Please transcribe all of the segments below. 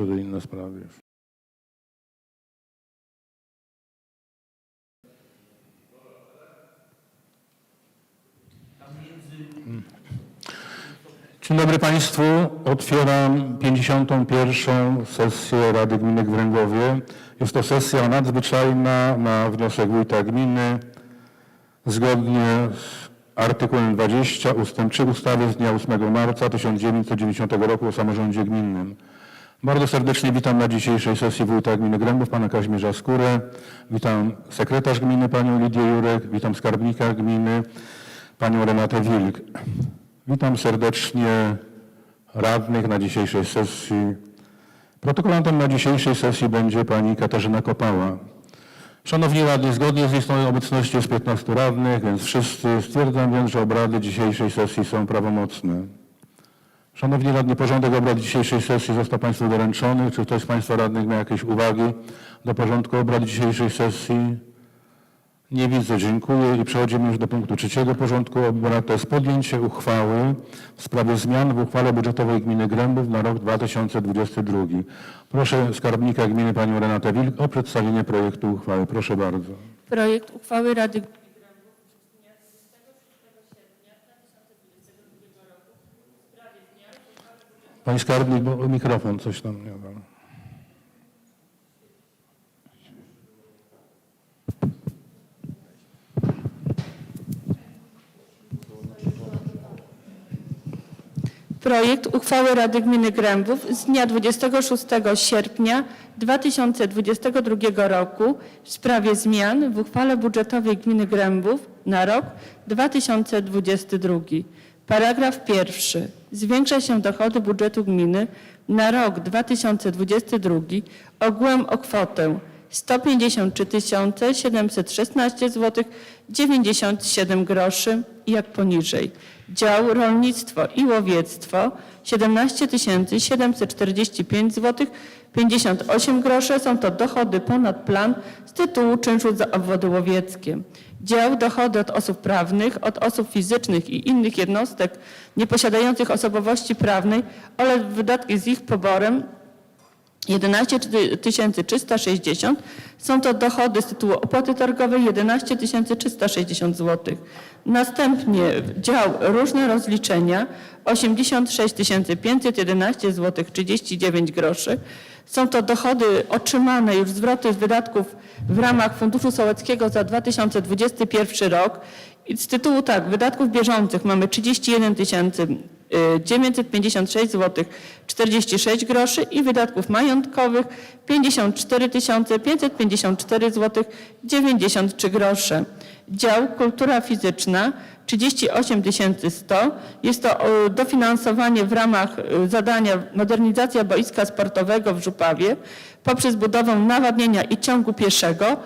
proszę do innej sprawy już. Dzień dobry Państwu. Otwieram 51. sesję Rady Gminy Wręgłowie. Jest to sesja nadzwyczajna na wniosek wójta gminy zgodnie z artykułem 20 ust. 3 ustawy z dnia 8 marca 1990 roku o samorządzie gminnym. Bardzo serdecznie witam na dzisiejszej sesji wójta gminy Grębów, pana Kazimierza Skórę. Witam sekretarz gminy, panią Lidię Jurek. Witam skarbnika gminy, panią Renatę Wilk. Witam serdecznie radnych na dzisiejszej sesji. Protokolantem na dzisiejszej sesji będzie pani Katarzyna Kopała. Szanowni radni, zgodnie z listą obecności jest 15 radnych, więc wszyscy stwierdzam więc, że obrady dzisiejszej sesji są prawomocne. Szanowni radni, porządek obrad dzisiejszej sesji został Państwu doręczony. Czy ktoś z Państwa radnych ma jakieś uwagi do porządku obrad dzisiejszej sesji? Nie widzę, dziękuję i przechodzimy już do punktu trzeciego porządku obrad. To jest podjęcie uchwały w sprawie zmian w uchwale budżetowej gminy Grębów na rok 2022. Proszę skarbnika gminy panią Renatę Wilk o przedstawienie projektu uchwały. Proszę bardzo. Projekt uchwały Rady Pani skarbnik, bo mikrofon coś tam nie wiem. Projekt uchwały Rady Gminy Grębów z dnia 26 sierpnia 2022 roku w sprawie zmian w uchwale budżetowej Gminy Grębów na rok 2022. Paragraf pierwszy. Zwiększa się dochody budżetu gminy na rok 2022 ogółem o kwotę 153 716 zł 97 groszy jak poniżej. Dział rolnictwo i łowiectwo 17 745 zł 58 groszy są to dochody ponad plan z tytułu czynszu za obwody łowieckie. Dział dochody od osób prawnych, od osób fizycznych i innych jednostek nieposiadających osobowości prawnej oraz wydatki z ich poborem 11 360 są to dochody z tytułu opłaty targowej 11 360 zł. Następnie dział różne rozliczenia 86 511 zł 39 groszy. Są to dochody otrzymane już zwroty wydatków w ramach Funduszu Sołeckiego za 2021 rok. I z tytułu tak, wydatków bieżących mamy 31 tysięcy 956 zł 46 groszy i wydatków majątkowych 54 554 zł 93 grosze. Dział kultura fizyczna 38 100 jest to o, dofinansowanie w ramach y, zadania modernizacja boiska sportowego w Żupawie poprzez budowę nawadnienia i ciągu pieszego.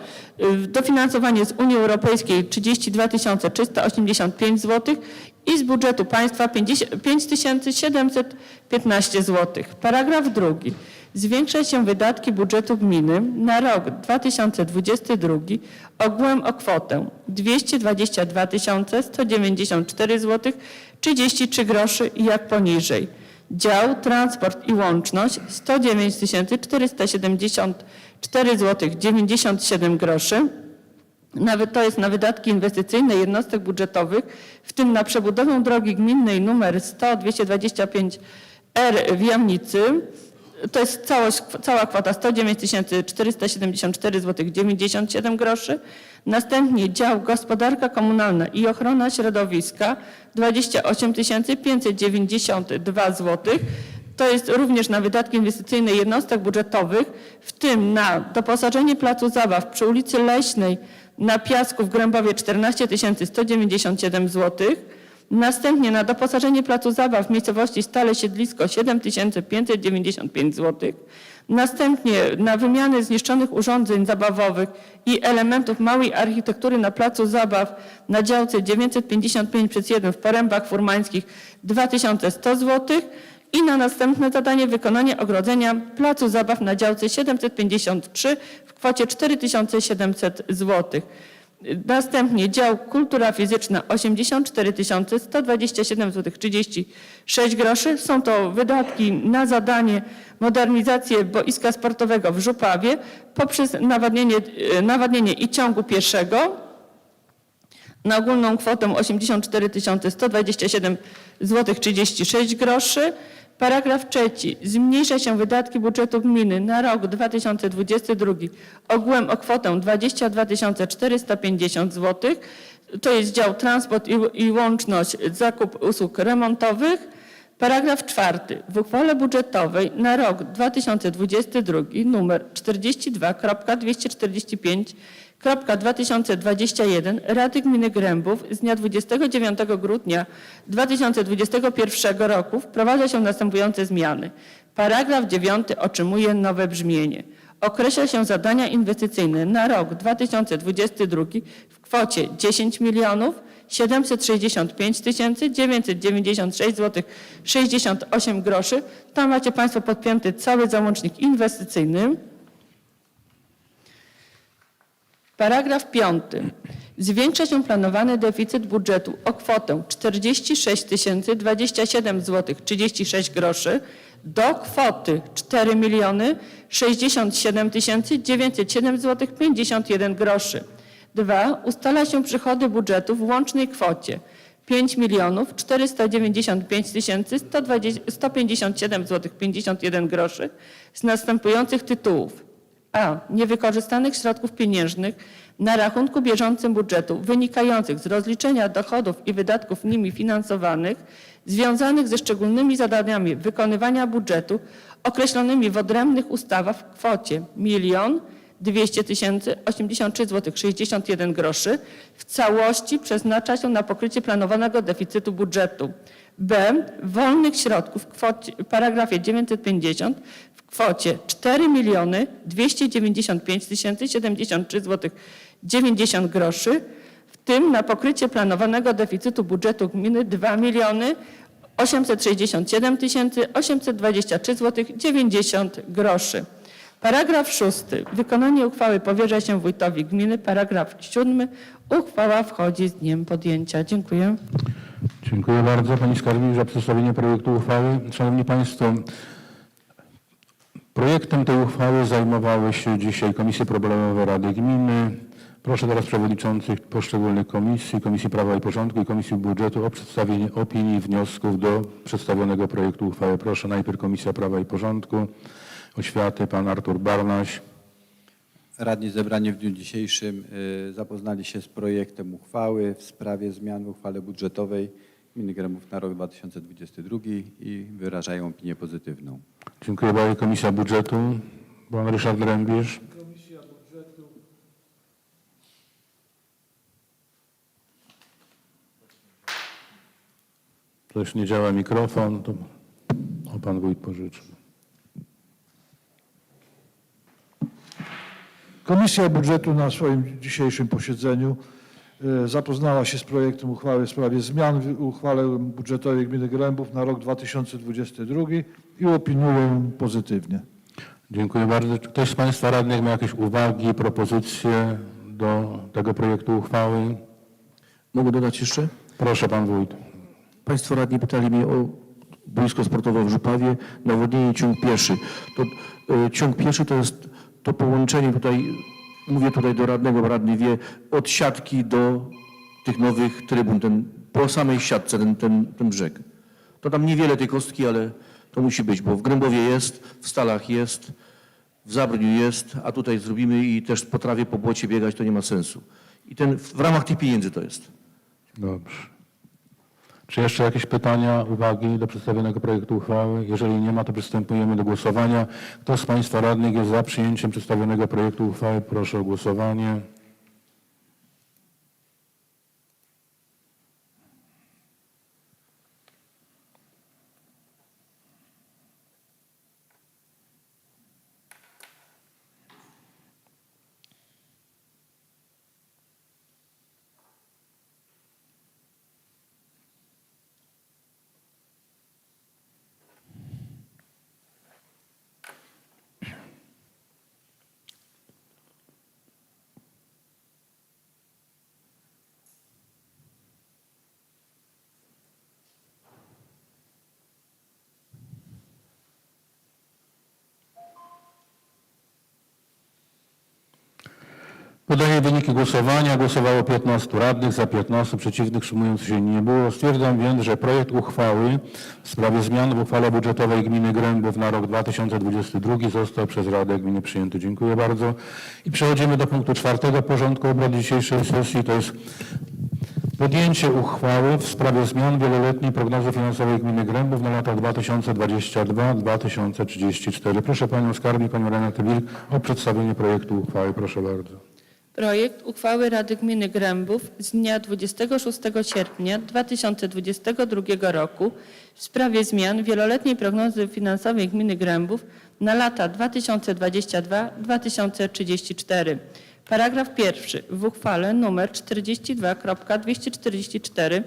Y, Dofinansowanie z Unii Europejskiej 32 385 zł i z budżetu państwa 50 5715 zł. Paragraf drugi. Zwiększa się wydatki budżetu gminy na rok 2022 ogółem o kwotę 222 194 zł 33 groszy i jak poniżej. Dział transport i łączność 109 474 zł 97 groszy. Nawet to jest na wydatki inwestycyjne jednostek budżetowych, w tym na przebudowę drogi gminnej nr 100 225 R w Jamnicy. To jest całość, cała kwota 109 474 zł 97 groszy. Następnie dział gospodarka komunalna i ochrona środowiska 28 592 zł. To jest również na wydatki inwestycyjne jednostek budżetowych, w tym na doposażenie placu zabaw przy ulicy Leśnej na Piasku w Grębowie 14 197 zł. Następnie na doposażenie placu zabaw w miejscowości Stale Siedlisko 7 595 zł. Następnie na wymianę zniszczonych urządzeń zabawowych i elementów małej architektury na placu zabaw na działce 955 przez 1 w Porębach Furmańskich 2100 zł i na następne zadanie wykonanie ogrodzenia placu zabaw na działce 753 w kwocie 4700 zł. Następnie dział kultura fizyczna 84 127 zł 36 groszy. Są to wydatki na zadanie modernizację boiska sportowego w Żupawie poprzez nawadnienie, e, nawadnienie i ciągu pieszego na ogólną kwotę 84 127 zł 36 groszy. Paragraf trzeci. Zmniejsza się wydatki budżetu gminy na rok 2022 ogółem o kwotę 22 450 zł. To jest dział transport i, i łączność zakup usług remontowych. Paragraf czwarty. W uchwale budżetowej na rok 2022 numer 42.245.2021 Rady Gminy Grębów z dnia 29 grudnia 2021 roku wprowadza się następujące zmiany. Paragraf 9 otrzymuje nowe brzmienie. Określa się zadania inwestycyjne na rok 2022 w kwocie 10 milionów 765 996 zł 68 groszy. Tam macie Państwo podpięty cały załącznik inwestycyjny. Paragraf 5. Zwiększa się planowany deficyt budżetu o kwotę 46 027 zł 36 groszy do kwoty 4 miliony 67 907 zł 51 groszy. 2. Ustala się przychody budżetu w łącznej kwocie 5 milionów 495 157 zł 51 groszy z następujących tytułów. A. Niewykorzystanych środków pieniężnych na rachunku bieżącym budżetu wynikających z rozliczenia dochodów i wydatków nimi finansowanych związanych ze szczególnymi zadaniami wykonywania budżetu określonymi w odrębnych ustawach w kwocie 1 200 tysięcy 83 zł 61 groszy w całości przeznacza się na pokrycie planowanego deficytu budżetu. B. Wolnych środków w kwocie, paragrafie 950 w kwocie 4 miliony 295 tysięcy 73 zł 90 groszy, w tym na pokrycie planowanego deficytu budżetu gminy 2 miliony 867 tysięcy 823 zł 90 groszy. Paragraf szósty. Wykonanie uchwały powierza się wójtowi gminy. Paragraf siódmy. Uchwała wchodzi z dniem podjęcia. Dziękuję. Dziękuję bardzo Pani Skarbnik za przedstawienie projektu uchwały. Szanowni Państwo, projektem tej uchwały zajmowały się dzisiaj Komisje Problemowe Rady Gminy. Proszę teraz przewodniczących poszczególnych komisji, Komisji Prawa i Porządku i Komisji Budżetu o przedstawienie opinii i wniosków do przedstawionego projektu uchwały. Proszę najpierw Komisja Prawa i Porządku, Oświaty, Pan Artur Barnaś. Radni zebrani w dniu dzisiejszym y, zapoznali się z projektem uchwały w sprawie zmian w uchwale budżetowej Gminy Grębów na rok 2022 i wyrażają opinię pozytywną. Dziękuję bardzo. Komisja Budżetu, Pan Ryszard Rębierz. Coś nie działa mikrofon, to o Pan Wójt pożyczy. Komisja Budżetu na swoim dzisiejszym posiedzeniu e, zapoznała się z projektem uchwały w sprawie zmian w uchwale budżetowej Gminy Grębów na rok 2022 i opiniuje ją pozytywnie. Dziękuję bardzo. Czy ktoś z Państwa radnych ma jakieś uwagi, propozycje do tego projektu uchwały? Mogę dodać jeszcze? Proszę Pan Wójt. Państwo radni pytali mnie o boisko sportowe w Żupawie, nawodnienie ciąg pieszy. To, e, ciąg pieszy to jest to połączenie tutaj, mówię tutaj do radnego, bo radny wie, od siatki do tych nowych trybun, ten, po samej siatce ten, ten, ten brzeg. To tam niewiele tej kostki, ale to musi być, bo w Grębowie jest, w Stalach jest, w Zabrniu jest, a tutaj zrobimy i też po trawie, po błocie biegać, to nie ma sensu. I ten, w ramach tych pieniędzy to jest. Dobrze. Czy jeszcze jakieś pytania, uwagi do przedstawionego projektu uchwały? Jeżeli nie ma, to przystępujemy do głosowania. Kto z Państwa radnych jest za przyjęciem przedstawionego projektu uchwały? Proszę o głosowanie. Podaję wyniki głosowania. Głosowało 15 radnych, za 15 przeciwnych, wstrzymujących się nie było. Stwierdzam więc, że projekt uchwały w sprawie zmian w uchwale budżetowej gminy Grębów na rok 2022 został przez Radę Gminy przyjęty. Dziękuję bardzo. I przechodzimy do punktu czwartego porządku obrad dzisiejszej sesji. To jest podjęcie uchwały w sprawie zmian wieloletniej prognozy finansowej gminy Grębów na lata 2022-2034. Proszę Panią Skarbnik, Panią Renatę Wilk o przedstawienie projektu uchwały. Proszę bardzo. Projekt uchwały Rady Gminy Grębów z dnia 26 sierpnia 2022 roku w sprawie zmian wieloletniej prognozy finansowej gminy Grębów na lata 2022-2034. Paragraf pierwszy w uchwale nr 42.244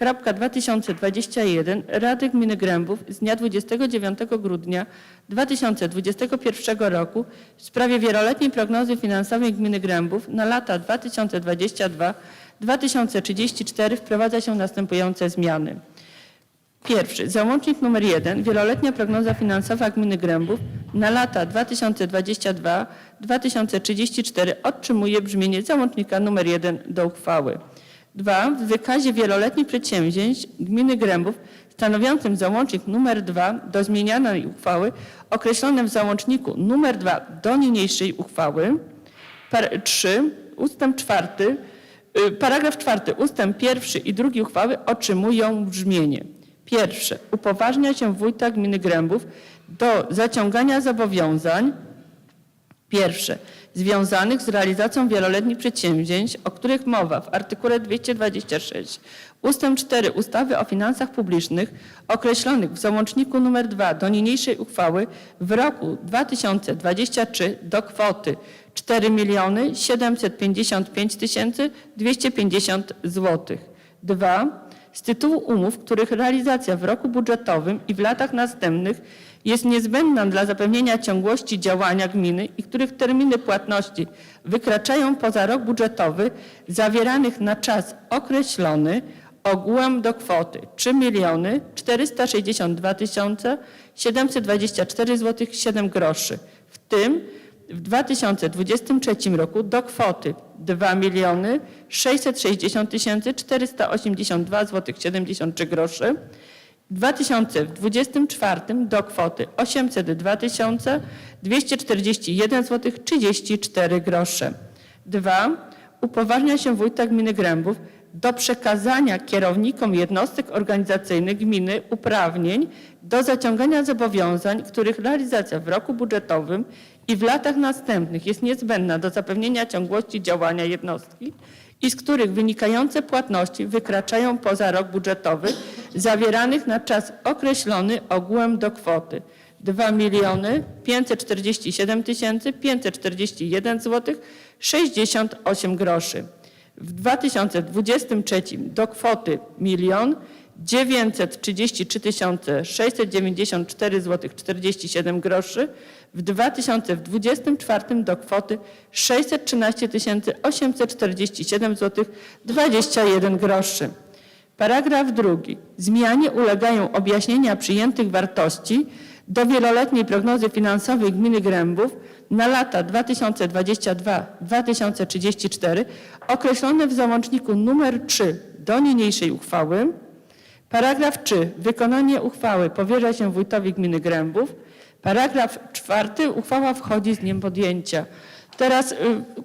2021 Rady Gminy Grębów z dnia 29 grudnia 2021 roku w sprawie wieloletniej prognozy finansowej Gminy Grębów na lata 2022-2034 wprowadza się następujące zmiany. Pierwszy, załącznik nr 1, wieloletnia prognoza finansowa gminy Grębów na lata 2022-2034 otrzymuje brzmienie załącznika nr 1 do uchwały. Dwa, w wykazie wieloletnich przedsięwzięć gminy Grębów stanowiącym załącznik nr 2 do zmienianej uchwały określonym w załączniku nr 2 do niniejszej uchwały. Par- 3. Ustęp 4. Paragraf 4. Ustęp 1 i 2 uchwały otrzymują brzmienie. Pierwsze. Upoważnia się wójta gminy Grębów do zaciągania zobowiązań Pierwsze, związanych z realizacją wieloletnich przedsięwzięć, o których mowa w artykule 226 ustęp 4 ustawy o finansach publicznych określonych w załączniku nr 2 do niniejszej uchwały w roku 2023 do kwoty 4 miliony 755 250 zł. 2. Z tytułu umów, których realizacja w roku budżetowym i w latach następnych jest niezbędna dla zapewnienia ciągłości działania gminy i których terminy płatności wykraczają poza rok budżetowy, zawieranych na czas określony ogółem do kwoty 3 miliony 462 724 zł 7 groszy, w tym w 2023 roku do kwoty 2 miliony 660 482 zł 73 groszy, 2024 do kwoty 802 241 zł 34 grosze. 2. Upoważnia się wójta gminy Grębów do przekazania kierownikom jednostek organizacyjnych gminy uprawnień do zaciągania zobowiązań, których realizacja w roku budżetowym i w latach następnych jest niezbędna do zapewnienia ciągłości działania jednostki i z których wynikające płatności wykraczają poza rok budżetowy, zawieranych na czas określony ogółem do kwoty 2 miliony 547 541 zł 68 groszy. W 2023 do kwoty 1 933 694 zł 47 groszy, w 2024 do kwoty 613 847 zł 21 groszy. Paragraf drugi. Zmianie ulegają objaśnienia przyjętych wartości do wieloletniej prognozy finansowej gminy Grębów na lata 2022-2034 określone w załączniku nr 3 do niniejszej uchwały. Paragraf 3. Wykonanie uchwały powierza się wójtowi gminy Grębów. Paragraf 4. Uchwała wchodzi z dniem podjęcia. Teraz y,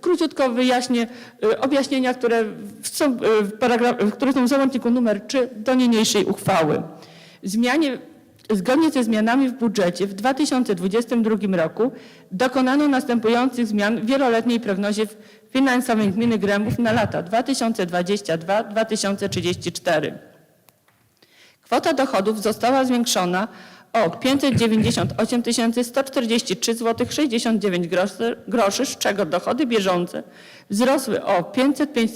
króciutko wyjaśnię y, objaśnienia, które, są, y, w paragraf, które są w załączniku nr 3 do niniejszej uchwały. Zmianie, zgodnie ze zmianami w budżecie w 2022 roku dokonano następujących zmian w wieloletniej prognozie finansowej gminy Grębów na lata 2022-2034. Kwota dochodów została zwiększona o 598 143 zł 69 groszy, z czego dochody bieżące wzrosły o 505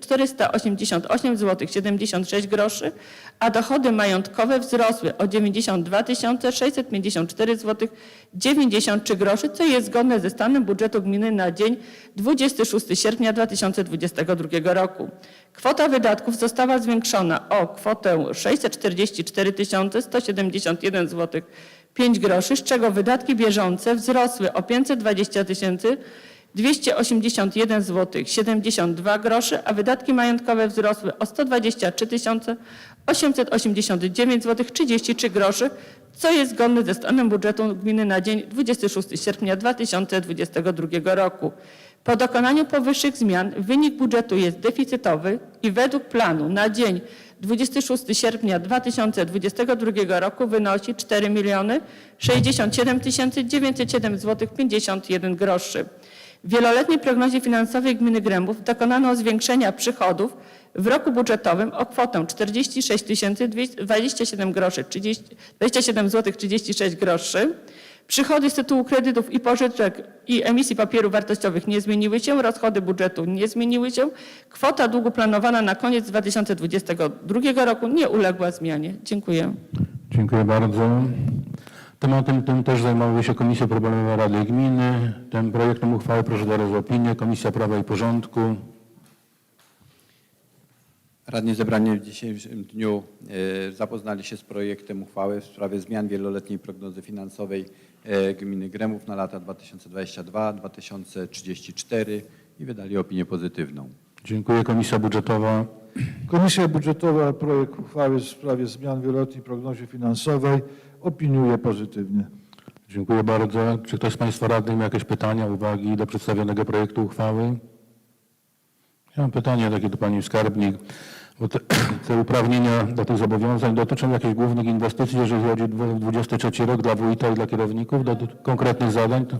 488 zł 76 groszy, a dochody majątkowe wzrosły o 92 654 zł 93 groszy, co jest zgodne ze stanem budżetu gminy na dzień 26 sierpnia 2022 roku. Kwota wydatków została zwiększona o kwotę 644 171 zł 5 groszy, z czego wydatki bieżące wzrosły o 520 281 zł 72 groszy, a wydatki majątkowe wzrosły o 123 889 zł 33 groszy, co jest zgodne ze stanem budżetu gminy na dzień 26 sierpnia 2022 roku. Po dokonaniu powyższych zmian wynik budżetu jest deficytowy i według planu na dzień 26 sierpnia 2022 roku wynosi 4 miliony 67 907 zł 51 groszy. W wieloletniej prognozie finansowej gminy Grębów dokonano zwiększenia przychodów w roku budżetowym o kwotę 46 027 groszy 30, 27 zł 36 groszy. Przychody z tytułu kredytów i pożyczek i emisji papierów wartościowych nie zmieniły się, rozchody budżetu nie zmieniły się. Kwota długu planowana na koniec 2022 roku nie uległa zmianie. Dziękuję. Dziękuję bardzo. Tematem tym też zajmowały się Komisja Problemowa Rady Gminy. Tym projektem uchwały proszę teraz o opinię. Komisja Prawa i Porządku. Radni zebrani w dzisiejszym dniu e, zapoznali się z projektem uchwały w sprawie zmian wieloletniej prognozy finansowej gminy Gremów na lata 2022-2034 i wydali opinię pozytywną. Dziękuję. Komisja Budżetowa. Komisja Budżetowa projekt uchwały w sprawie zmian wieloletniej prognozie finansowej opiniuje pozytywnie. Dziękuję bardzo. Czy ktoś z Państwa radnych ma jakieś pytania, uwagi do przedstawionego projektu uchwały? Ja mam pytanie takie do Pani Skarbnik. Bo te, te uprawnienia do tych zobowiązań dotyczą jakichś głównych inwestycji, jeżeli chodzi o 2023 rok dla wójta i dla kierowników, do, do konkretnych zadań? To...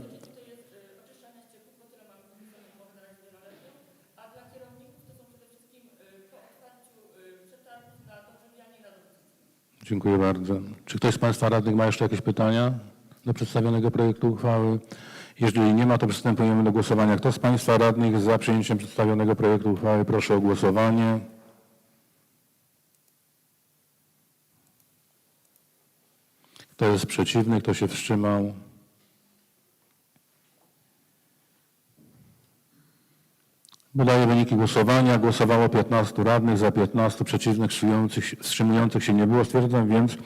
Dziękuję bardzo. Czy ktoś z Państwa radnych ma jeszcze jakieś pytania do przedstawionego projektu uchwały? Jeżeli nie ma, to przystępujemy do głosowania. Kto z Państwa radnych za przyjęciem przedstawionego projektu uchwały, proszę o głosowanie. Kto jest przeciwny? Kto się wstrzymał? Podaję wyniki głosowania. Głosowało 15 radnych, za 15 przeciwnych, wstrzymujących się- nie było. Stwierdzam więc,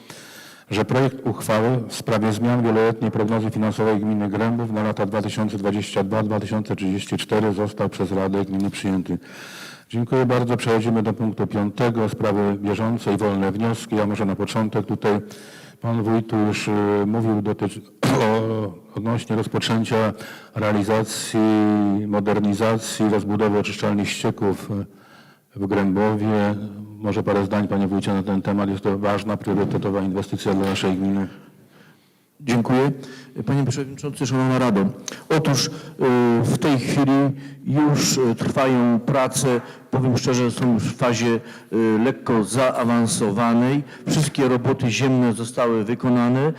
że projekt uchwały w sprawie zmian wieloletniej prognozy finansowej gminy Grębów na lata 2022-2034 został przez Radę Gminy przyjęty. Dziękuję bardzo. Przechodzimy do punktu piątego, sprawy bieżące i wolne wnioski. Ja może na początek tutaj Pan Wójtu już y, mówił dotycz, o, odnośnie rozpoczęcia realizacji, modernizacji, rozbudowy oczyszczalni ścieków y, w Grębowie. Może parę zdań, Panie Wójcie, na ten temat. Jest to ważna, priorytetowa inwestycja dla naszej gminy. Dziękuję. Panie Przewodniczący, Szanowna Rado. Otóż y, w tej chwili już y, trwają prace, powiem szczerze, są już w fazie y, lekko zaawansowanej. Wszystkie roboty ziemne zostały wykonane.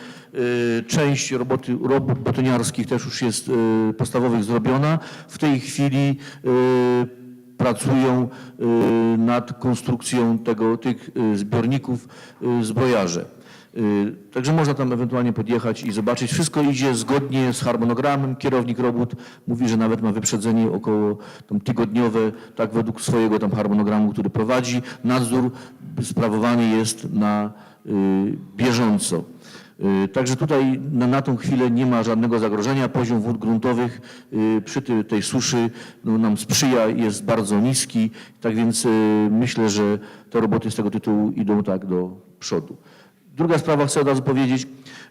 Część roboty, robót betoniarskich też już jest podstawowych zrobiona. W tej chwili pracują nad konstrukcją tego, tych zbiorników zbrojarze. Y, Także można tam ewentualnie podjechać i zobaczyć. Wszystko idzie zgodnie z harmonogramem. Kierownik robót mówi, że nawet ma wyprzedzenie około tam tygodniowe, tak według swojego tam harmonogramu, który prowadzi. Nadzór sprawowany jest na y, bieżąco. Y, Także tutaj na, na tą chwilę nie ma żadnego zagrożenia. Poziom wód gruntowych przy tej, tej suszy no, nam sprzyja, jest bardzo niski. Tak więc myślę, że te roboty z tego tytułu idą tak do przodu. Druga sprawa, chcę od razu powiedzieć,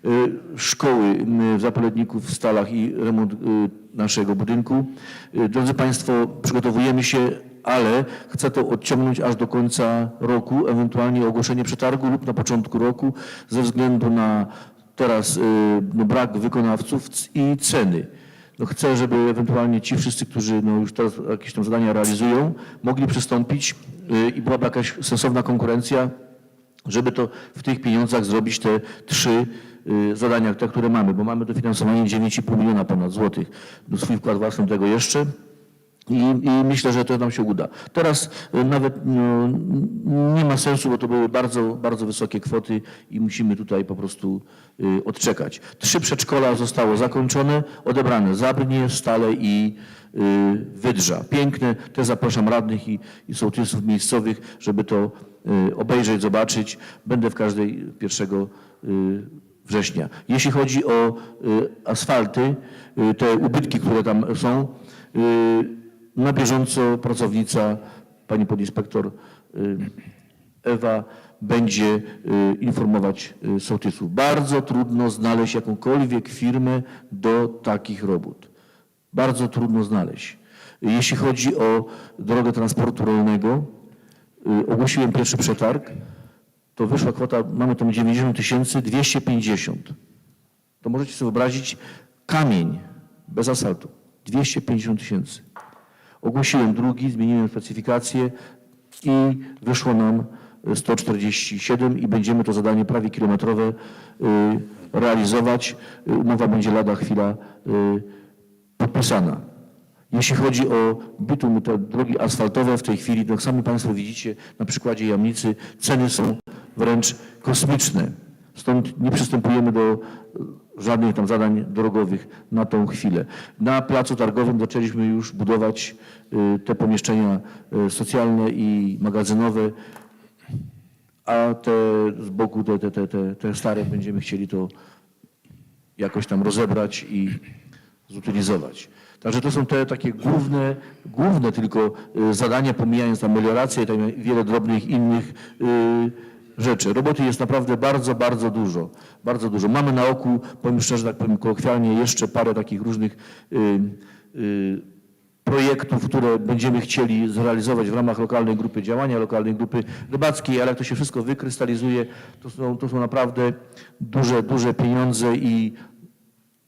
y, szkoły w Zapoledniku, w Stalach i remont y, naszego budynku. Y, Drodzy Państwo, przygotowujemy się, ale chcę to odciągnąć aż do końca roku, ewentualnie ogłoszenie przetargu lub na początku roku ze względu na teraz no, brak wykonawców i ceny. No chcę, żeby ewentualnie ci wszyscy, którzy no już teraz jakieś tam zadania realizują, mogli przystąpić i byłaby jakaś sensowna konkurencja żeby to w tych pieniądzach zrobić te trzy y, zadania, te, które mamy, bo mamy dofinansowanie 9,5 miliona ponad złotych. Swój wkład własny do tego jeszcze. I, I myślę, że to nam się uda. Teraz y, nawet no, nie ma sensu, bo to były bardzo, bardzo wysokie kwoty i musimy tutaj po prostu y, odczekać. Trzy przedszkola zostało zakończone, odebrane Zabrnie, Stale i y, Wydrza. Piękne, też zapraszam radnych i, i sołtysów miejscowych, żeby to y, obejrzeć, zobaczyć. Będę w każdej 1 y, września. Jeśli chodzi o y, asfalty, y, te ubytki, które tam są, y, na bieżąco pracownica, pani podinspektor y, Ewa będzie y, informować y, sołtysów. Bardzo trudno znaleźć jakąkolwiek firmę do takich robót. Bardzo trudno znaleźć. Jeśli chodzi o drogę transportu rolnego, ogłosiłem pierwszy przetarg, to wyszła kwota, mamy tam 90 tysięcy 250. To możecie sobie wyobrazić kamień bez asfaltu. 250 tysięcy. Ogłosiłem drugi, zmieniłem specyfikację i wyszło nam 147 i będziemy to zadanie prawie kilometrowe y, realizować. Y, Umowa będzie lada chwila podpisana. Jeśli chodzi o bitum, te drogi asfaltowe w tej chwili, to sami Państwo widzicie na przykładzie Jamnicy, ceny są wręcz kosmiczne. Stąd nie przystępujemy do e, żadnych tam zadań drogowych na tą chwilę. Na placu targowym zaczęliśmy już budować y, te pomieszczenia y, socjalne i magazynowe, a te z boku, te, te, te, te, stare będziemy chcieli to jakoś tam rozebrać i zutylizować. Także to są te takie główne, główne tylko y, zadania, pomijając tam meliorację i tam wiele drobnych innych rzeczy. Roboty jest naprawdę bardzo, bardzo dużo. Bardzo dużo. Mamy na oku, powiem szczerze, tak powiem kolokwialnie, jeszcze parę takich różnych y, y, projektów, które będziemy chcieli zrealizować w ramach lokalnej grupy działania, lokalnej grupy rybackiej, ale jak to się wszystko wykrystalizuje, to są, to są naprawdę duże, duże pieniądze i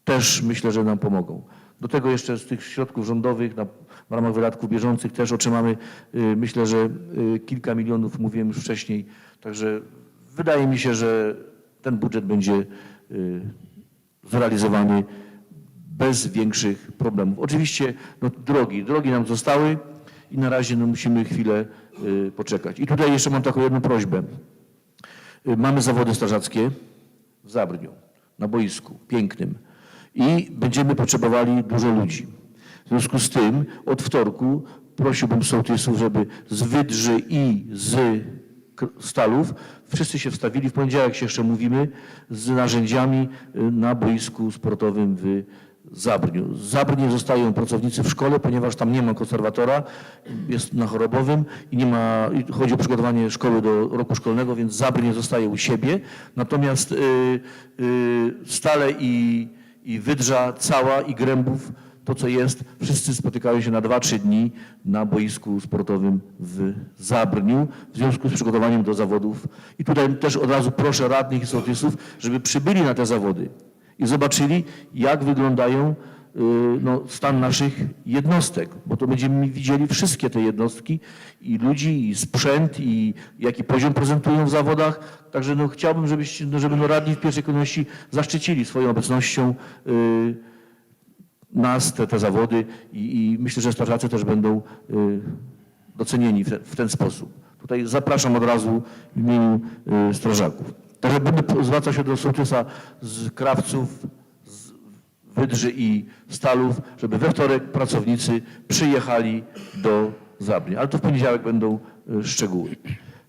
też myślę, że nam pomogą. Do tego jeszcze z tych środków rządowych na, w ramach wydatków bieżących też otrzymamy, y, myślę, że y, kilka milionów, mówiłem już wcześniej, także wydaje mi się, że ten budżet będzie y, zrealizowany bez większych problemów. Oczywiście no, drogi, drogi nam zostały i na razie no, musimy chwilę poczekać. I tutaj jeszcze mam taką jedną prośbę. Mamy zawody strażackie w Zabrniu, na boisku, pięknym i będziemy potrzebowali dużo ludzi. W związku z tym od wtorku prosiłbym sołtysów, żeby z Wydrzy i z Stalów wszyscy się wstawili. W poniedziałek się jeszcze mówimy z narzędziami y, na boisku sportowym w Zabrniu. Z Zabrnie zostają pracownicy w szkole, ponieważ tam nie ma konserwatora, jest na chorobowym i nie ma, chodzi o przygotowanie szkoły do roku szkolnego, więc Zabrnie zostaje u siebie. Natomiast y, y, Stale i, i Wydrza cała i Grębów, to co jest, wszyscy spotykają się na 2-3 dni na boisku sportowym w Zabrniu w związku z przygotowaniem do zawodów. I tutaj też od razu proszę radnych i sołtysów, żeby przybyli na te zawody i zobaczyli, jak wyglądają y, no, stan naszych jednostek, bo to będziemy widzieli wszystkie te jednostki i ludzi, i sprzęt, i jaki poziom prezentują w zawodach. Także no, chciałbym, żebyście, no, żeby no, radni w pierwszej kolejności zaszczycili swoją obecnością y, nas, te, te zawody i, i myślę, że strażacy też będą y, docenieni w, w ten sposób. Tutaj zapraszam od razu w imieniu y, strażaków. Także będę zwracał się do sołtysa z Krawców, z Wydrzy i Stalów, żeby we wtorek pracownicy przyjechali do Zabni. Ale to w poniedziałek będą y, szczegóły.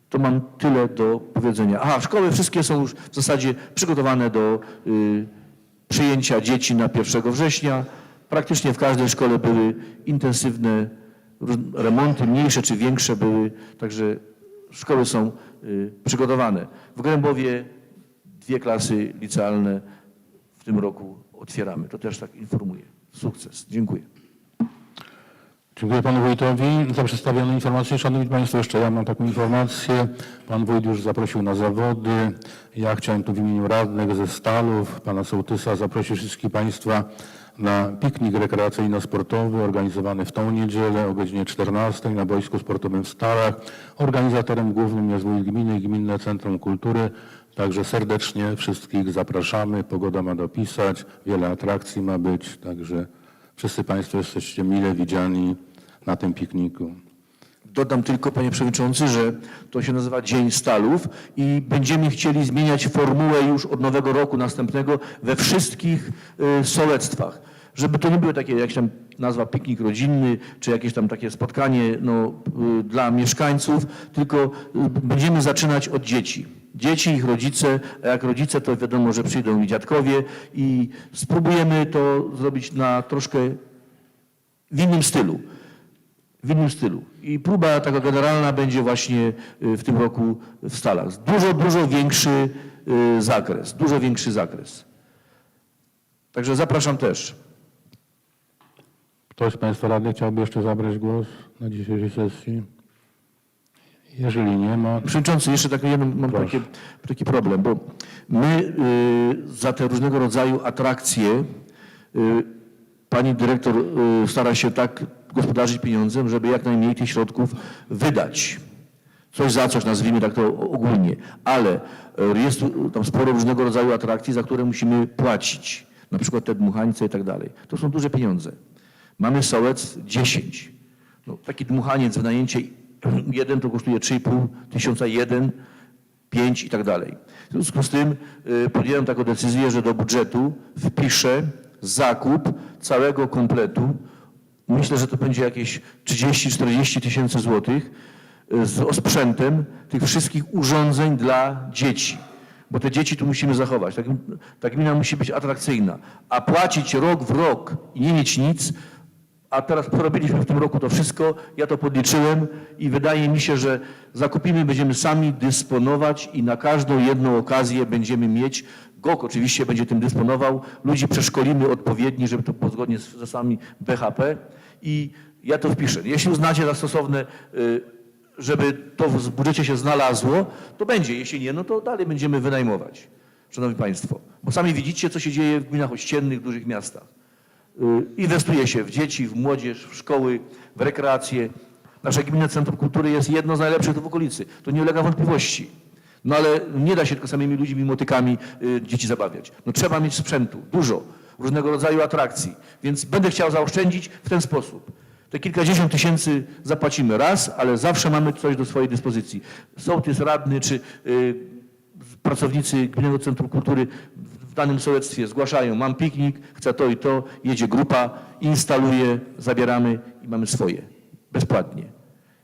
To mam tyle do powiedzenia. Aha, szkoły wszystkie są już w zasadzie przygotowane do y, przyjęcia dzieci na 1 września. Praktycznie w każdej szkole były intensywne remonty, mniejsze czy większe były, także szkoły są y, przygotowane. W Grębowie dwie klasy licealne w tym roku otwieramy. To też tak informuję. Sukces. Dziękuję. Dziękuję panu wójtowi za przedstawioną informację. Szanowni państwo, jeszcze ja mam taką informację. Pan wójt już zaprosił na zawody. Ja chciałem tu w imieniu radnych ze Stalów, pana sołtysa zaprosić wszystkich państwa na piknik rekreacyjno-sportowy organizowany w tą niedzielę o godzinie 14 na boisku sportowym w Stalach. Organizatorem głównym jest wójt gminy i Gminne Centrum Kultury. Także serdecznie wszystkich zapraszamy. Pogoda ma dopisać, wiele atrakcji ma być, także wszyscy Państwo jesteście mile widziani na tym pikniku. Dodam tylko, panie przewodniczący, że to się nazywa Dzień Stalów i będziemy chcieli zmieniać formułę już od nowego roku następnego we wszystkich y, sołectwach. Żeby to nie były takie, jak się tam nazwa, piknik rodzinny, czy jakieś tam takie spotkanie no, y, dla mieszkańców, tylko y, będziemy zaczynać od dzieci. dzieci, ich rodzice, a jak rodzice, to wiadomo, że przyjdą i dziadkowie i spróbujemy to zrobić na troszkę w innym stylu. W innym stylu. I próba taka generalna będzie właśnie y, w tym roku w Stalach. Dużo, dużo większy y, zakres. Dużo większy zakres. Także zapraszam też. Ktoś z Państwa radnych chciałby jeszcze zabrać głos na dzisiejszej sesji? Jeżeli nie ma, Przewodniczący, jeszcze taki jeden mam Proszę. taki, taki problem, bo my y, za te różnego rodzaju atrakcje y, pani dyrektor y, stara się tak gospodarzyć pieniądzem, żeby jak najmniej tych środków wydać. Coś za coś, nazwijmy tak to ogólnie. Ale y, jest tam sporo różnego rodzaju atrakcji, za które musimy płacić. Na przykład te dmuchańce i tak dalej. To są duże pieniądze. Mamy sołec 10. No, taki dmuchaniec, wynajęcie jeden to kosztuje 3,5 tysiąca, jeden, 5 i tak dalej. W związku z tym y, podjąłem taką decyzję, że do budżetu wpiszę zakup całego kompletu. Myślę, że to będzie jakieś 30-40 tysięcy złotych y, z osprzętem tych wszystkich urządzeń dla dzieci. Bo te dzieci tu musimy zachować. Tak, ta gmina musi być atrakcyjna. A płacić rok w rok i nie mieć nic, a teraz porobiliśmy w tym roku to wszystko, ja to podliczyłem i wydaje mi się, że zakupimy, będziemy sami dysponować i na każdą jedną okazję będziemy mieć. GOK oczywiście będzie tym dysponował, ludzi przeszkolimy odpowiednio, żeby to było zgodnie z zasadami BHP i ja to wpiszę. Jeśli uznacie za stosowne, y, żeby to w budżecie się znalazło, to będzie. Jeśli nie, no to dalej będziemy wynajmować. Szanowni Państwo, bo sami widzicie, co się dzieje w gminach ościennych, w dużych miastach. Y, Inwestuje się w dzieci, w młodzież, w szkoły, w rekreację. Nasze Gminne Centrum Kultury jest jedno z najlepszych w okolicy. To nie ulega wątpliwości. No ale nie da się tylko samymi ludźmi, motykami y, dzieci zabawiać. No trzeba mieć sprzętu, dużo, różnego rodzaju atrakcji. Więc będę chciał zaoszczędzić w ten sposób. Te kilkadziesiąt tysięcy zapłacimy raz, ale zawsze mamy coś do swojej dyspozycji. Sołtys, radny czy y, pracownicy Gminnego Centrum Kultury w danym sołectwie zgłaszają, mam piknik, chcę to i to, jedzie grupa, instaluje, zabieramy i mamy swoje. Bezpłatnie.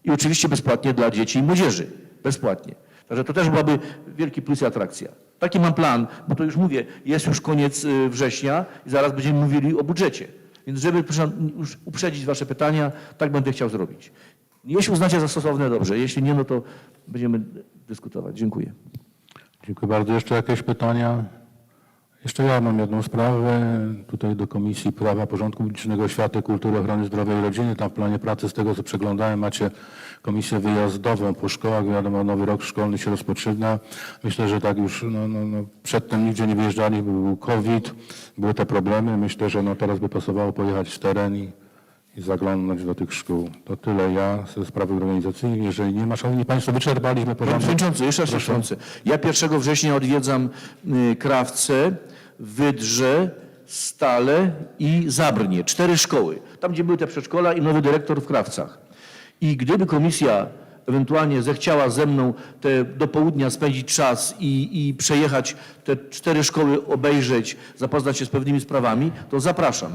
I oczywiście bezpłatnie dla dzieci i młodzieży. Bezpłatnie. Także to też byłaby wielki plus i atrakcja. Taki mam plan, bo to już mówię, jest już koniec y, września i zaraz będziemy mówili o budżecie. Więc żeby już uprzedzić Wasze pytania, tak będę chciał zrobić. Jeśli uznacie za stosowne, dobrze. Jeśli nie, no to będziemy dyskutować. Dziękuję. Dziękuję bardzo. Jeszcze jakieś pytania? Jeszcze ja mam jedną sprawę. Tutaj do Komisji Prawa, Porządku Publicznego, Oświaty, Kultury, Ochrony Zdrowia i Rodziny. Tam w planie pracy, z tego co przeglądałem, macie komisję wyjazdową po szkołach. Wiadomo, nowy rok szkolny się rozpoczyna. Myślę, że tak już no, no, no, przedtem nigdzie nie wyjeżdżali, był COVID, były te problemy. Myślę, że no, teraz by pasowało pojechać w teren i, i zaglądnąć do tych szkół. To tyle ja ze sprawy organizacyjnych. Jeżeli nie ma, Szanowni Państwo, wyczerpaliśmy Panie porządek. Przewodniczący, jeszcze raz przewodniczący. Ja 1 września odwiedzam y, Krawce, Wydrze, Stale i Zabrnie. Cztery szkoły. Tam, gdzie były te przedszkola i nowy dyrektor w Krawcach. I gdyby komisja ewentualnie zechciała ze mną te do południa spędzić czas i, i przejechać te cztery szkoły, obejrzeć, zapoznać się z pewnymi sprawami, to zapraszam.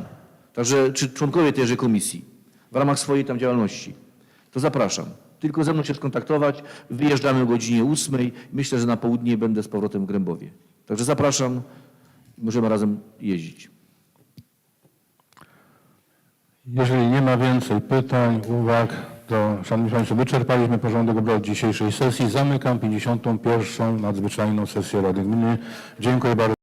Także, czy członkowie tejże komisji w ramach swojej tam działalności to zapraszam. Tylko ze mną się skontaktować. Wyjeżdżamy o godzinie 8. Myślę, że na południe będę z powrotem w Grębowie. Także zapraszam. Możemy razem jeździć. Jeżeli nie ma więcej pytań, uwag, to Szanowni Państwo, wyczerpaliśmy porządek obrad dzisiejszej sesji. Zamykam 51. nadzwyczajną sesję Rady Gminy. Dziękuję bardzo.